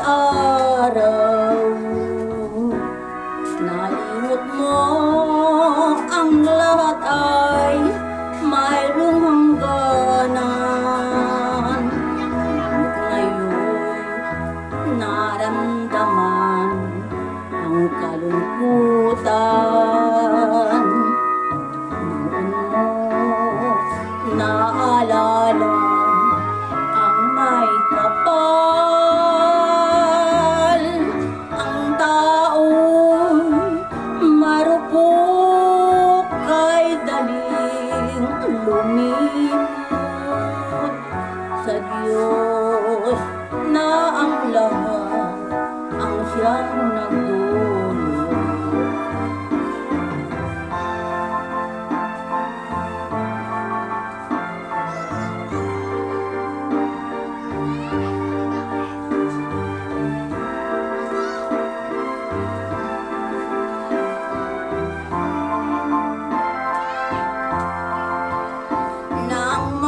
araw Nalimot mo ang lahat ay mayroong hangganan. Ngunit ngayon naramdaman ang kalungkutan Sa Diyos na ang lahat ang siyang nagdulot Nang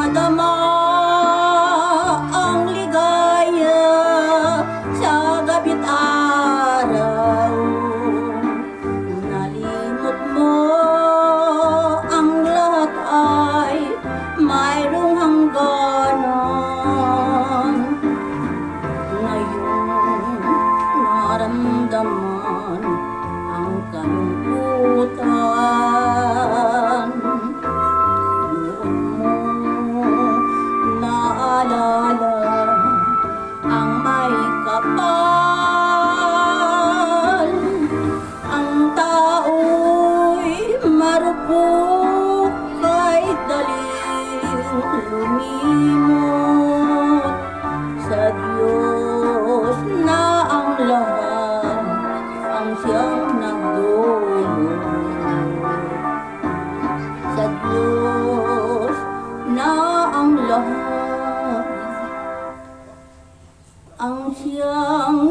kay daling lumimot Sa Diyos na ang lahat. Ang siyang nagdulot. Sa Diyos na ang lahat ang siyang